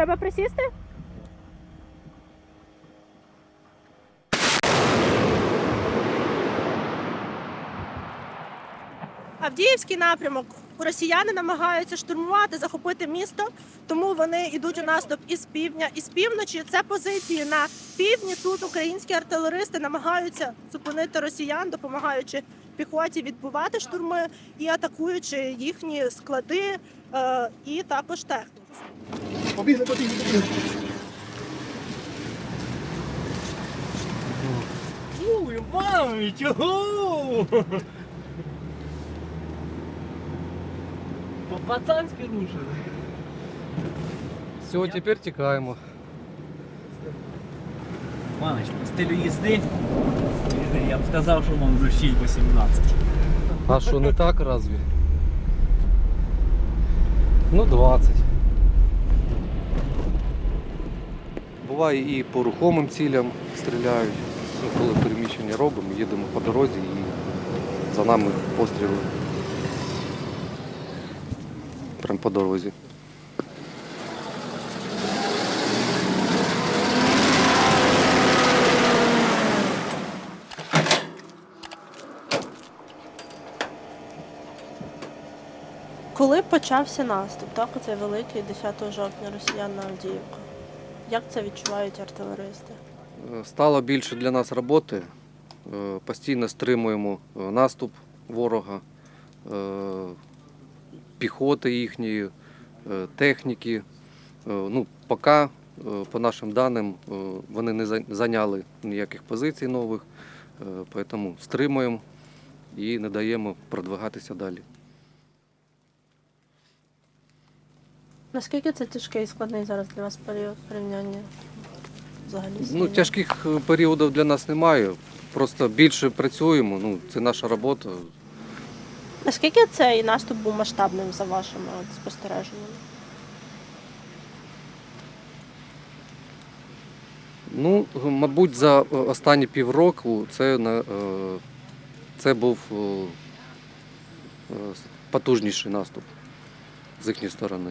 Треба присісти? Авдіївський напрямок. Росіяни намагаються штурмувати, захопити місто, тому вони йдуть у наступ із півдня, і з півночі. Це позиції на півдні. Тут українські артилеристи намагаються зупинити росіян, допомагаючи піхоті відбувати штурми і атакуючи їхні склади е, і також техніку. Побігли, побігли, побігли. Ой, мамі, чого? По-пацанськи рушили. Все, тепер тікаємо. Манич, по стилю їзди, їзди, я б сказав, що дощить по 17. А що, не так разві? Ну, 20. Буває і по рухомим цілям стріляють. Ну, коли переміщення робимо, їдемо по дорозі і за нами постріли. Прям по дорозі. Коли почався наступ, так оцей великий 10 жовтня росіян на Авдіївку. Як це відчувають артилеристи? Стало більше для нас роботи. Е, Постійно стримуємо е, наступ ворога, е, піхоти їхньої, техніки. Ну, поки, по нашим даним, вони не зайняли ніяких позицій нових, тому стримуємо і не даємо продвигатися далі. Наскільки це тяжкий і складний зараз для вас період порівняння взагалі? з Ну, війною? тяжких е, періодів для нас немає. Просто більше працюємо. Ну, це наша робота. Наскільки цей наступ був масштабним за вашими от, спостереженнями? Ну, мабуть, за е, останні півроку це, на- е, це був е, е, потужніший наступ з їхньої сторони.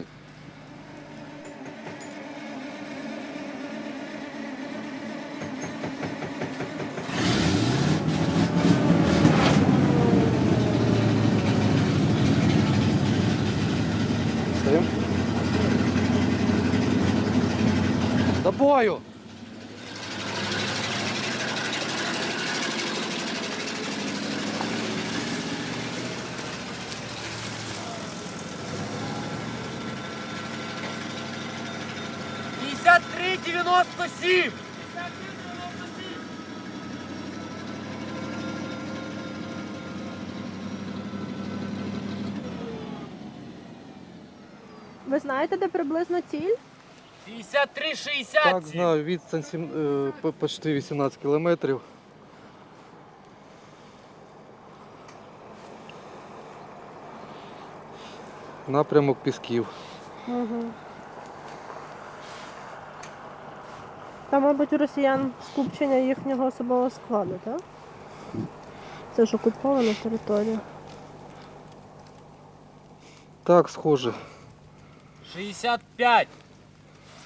До бою! Три 97! Ви знаєте, де приблизно ціль? 53 60! Так, знаю, відстань сім- е, по- почти 18 кілометрів. Напрямок Пісків. Угу. Там, мабуть, у росіян скупчення їхнього особового складу, так? Це ж окупована територія. Так, схоже. 65!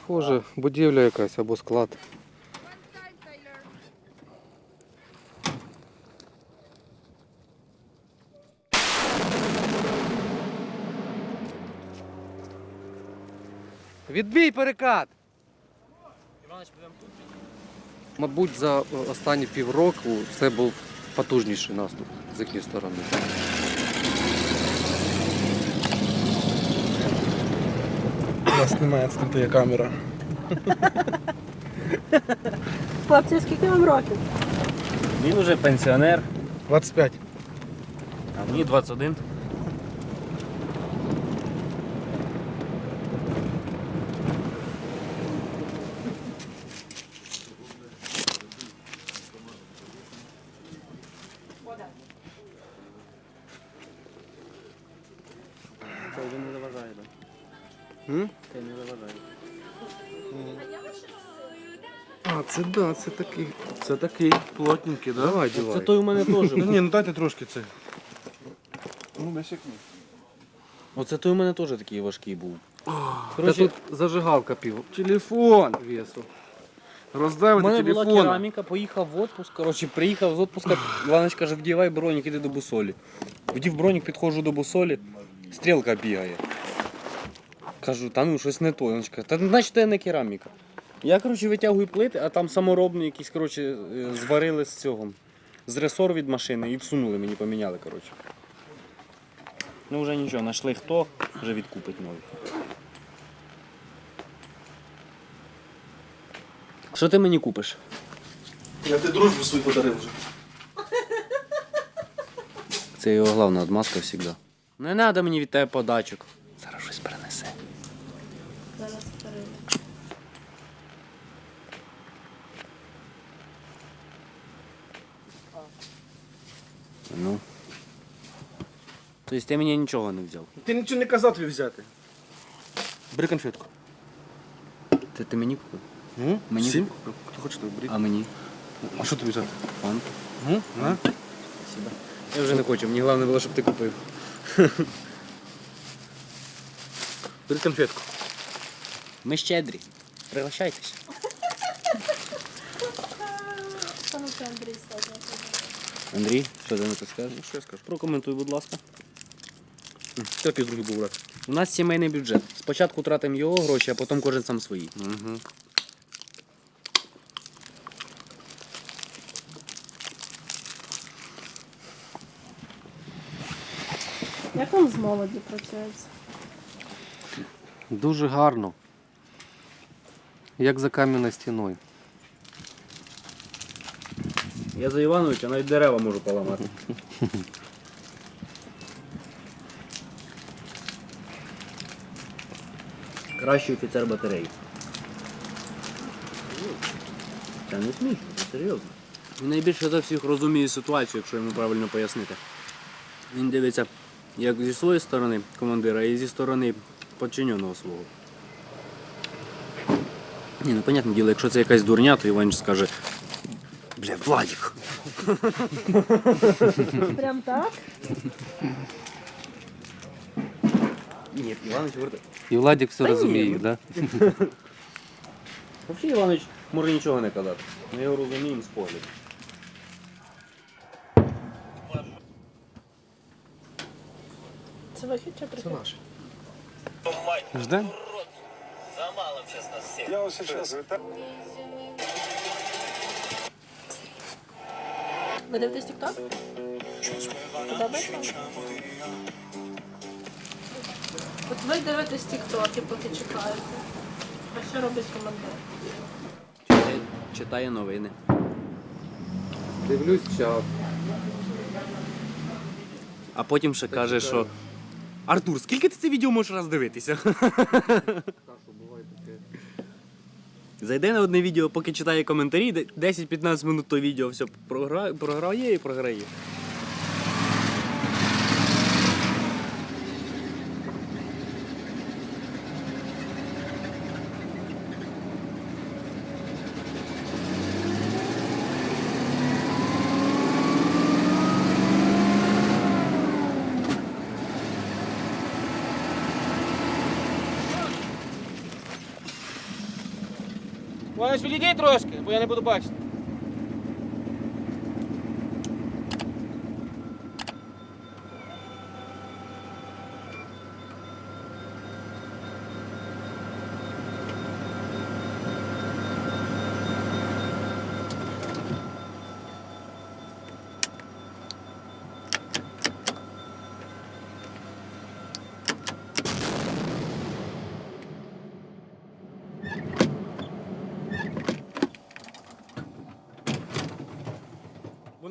Схоже, будівля якась або склад. Відбій перекат! Іванович, будемо тут. Мабуть, за е, останні півроку це був потужніший наступ з їхньої сторони. Нас немає скритої камера. Хлопці, скільки вам років? Він уже пенсіонер, 25. а мені 21. Це такий. Це такий плотненький, да? Давай, Це той у мене теж. Ну ні, ну дайте трошки це. Ну, не сякни. Оце той у мене теж такий важкий був. Та тут зажигалка пів Телефон. весу. у Роздавити мене була телефон. кераміка, поїхав в отпуск. Коротше, приїхав з отпуска, Іванович каже, вдівай бронік, іди до бусолі. Вдів бронік, підходжу до бусолі, стрілка бігає. Кажу, та ну щось не то. Він каже, та значить це не кераміка. Я, коротше, витягую плити, а там саморобні якісь, коротше, е, зварили з цього. З ресор від машини і всунули мені, поміняли, коротше. Ну вже нічого, знайшли хто, вже відкупить новий. Що ти мені купиш? Я ти дружбу свою подарив вже. Це його головна отмазка завжди. Не треба мені від тебе подачок. Зараз щось принесе. Зараз Ну. Тобто ти мені нічого не взяв. Ти нічого не казав тобі взяти. Бери конфетку. Це ти мені купив? Ну, Мені Сім? купив. Хто хоче, то бери. А мені? А що тобі взяти? Фан. Ну, на. Спасибо. Я вже не хочу, мені головне було, щоб ти купив. Бери конфетку. Ми щедрі. Пригощайтесь. Саме це Андрій сказав. Андрій, що ти на це скажеш? Ну, що я скажу? Прокоментуй, будь ласка. Пів другий був брати. У нас сімейний бюджет. Спочатку тратимо його гроші, а потім кожен сам свої. Угу. Як вам з молоді працюється? Дуже гарно. Як за кам'яною стіною. Я за Івановича навіть дерева можу поламати. Кращий офіцер батареї. Це не смішно, це серйозно. Він найбільше за всіх розуміє ситуацію, якщо йому правильно пояснити. Він дивиться як зі своєї сторони командира, і зі сторони подчиненого свого. Ні, ну понятне діло, якщо це якась дурня, то Іванович скаже, бля, Владик. Прям так? Ні, Іванович говорить. І Владик все розуміє, да? Взагалі Іванович може нічого не казати. Ми його розуміємо з погляду. Це вихід чи прихід? наш. Ждем? Ви дивитесь TikTok? Подобається? От ви дивитесь TikTok, поки чекаєте. А що робить командир? Читає, читає новини. Дивлюсь чат. А потім ще каже, що. Артур, скільки ти це відео можеш роздивитися? Зайде на одне відео, поки читає коментарі, де- 10-15 минут то відео все програ... програє і програє. Ж відійди трошки, бо я не буду бачити.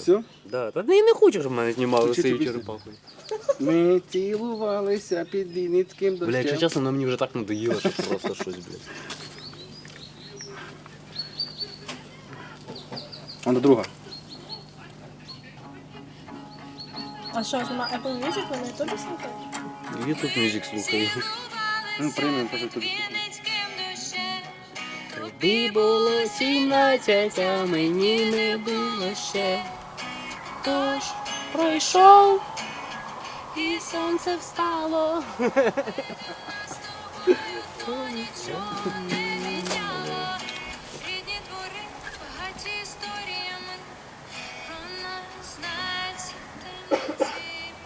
Все? Да, та я не хочу, щоб мене знімали Включи цією пісню. черепахою. Ми цілувалися під Вінницьким Бля, якщо чесно, вона мені вже так надоїло, що просто щось, блядь. А до друга. А що, нема Apple Music, ви на ютубі слухаєте? YouTube Music слухаю. Ну, приймемо, просто тобі. Тобі було 17, а мені не було ще. Тож пройшов, і сонце встало. Рідні двори, багаті історіями. Про нас знаються таємниці.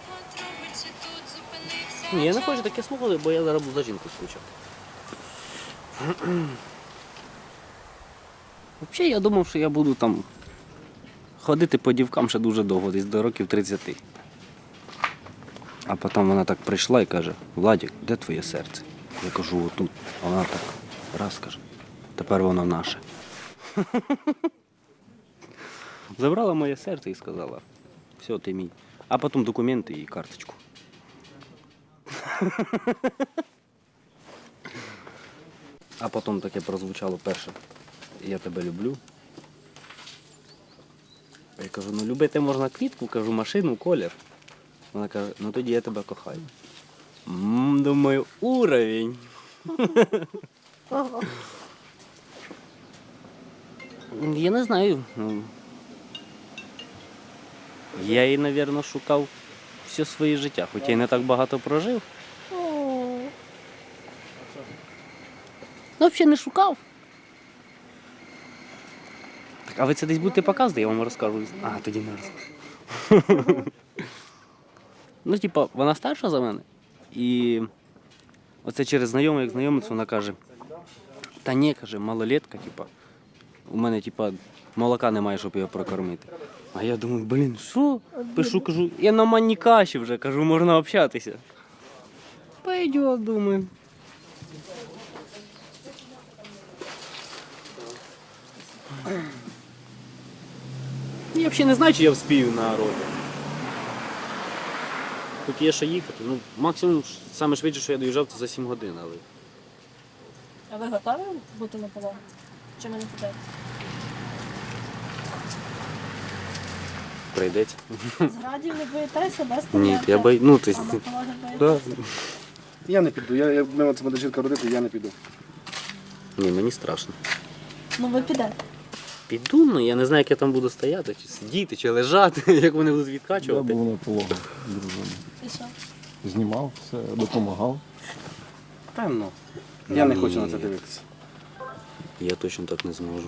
По трубиці тут зупинився. Ні, я не хочу таке слухати, бо я зараз буду за жінку скучав. Взагалі, я думав, що я буду там ходити по дівкам ще дуже довго, десь до років 30. А потім вона так прийшла і каже: Владік, де твоє серце? Я кажу, отут. А вона так раз каже, тепер воно наше. Забрала моє серце і сказала, все, ти мій. А потім документи і карточку. А потім таке прозвучало перше. Я тебе люблю. Я кажу, ну любити можна квітку, кажу, машину, колір. Вона каже, ну тоді я тебе кохаю. м думаю, уровень. Я не знаю. ну, Я її, мабуть, шукав все своє життя, хоч я й не так багато прожив. Ну, взагалі не шукав. А ви це десь будете показувати, я вам розкажу. А, тоді не розкажу. ну, типа, вона старша за мене. І оце через знайомих, як знайомець, вона каже: Та ні, каже, малолетка, типа, у мене, типа, молока немає, щоб його прокормити. А я думаю, блін, що? Пишу, кажу, я на манні каші вже, кажу, можна общатися. Пойдет, думаю. Я взагалі не знаю, чи я вспію на роботу. Тут є ще їхати. Ну, максимум, саме швидше, що я доїжджав, це за 7 годин, але. а ви готові бути на полоні? Чи ви не? Прийдеться. Зрадів не боїтеся, без Ні, я бою. Ну, ти. А на пологи Да. боїтеся? Я не піду. Я, я мене це буде жінка родити, я не піду. Ні, мені страшно. Ну ви підете. Піду, ну я не знаю, як я там буду стояти, чи сидіти, чи лежати, як вони будуть Я відкачувати. був на пологах дружини. І що? Знімав все, допомагав. Певно. Я не хочу на це дивитися. Я точно так не зможу.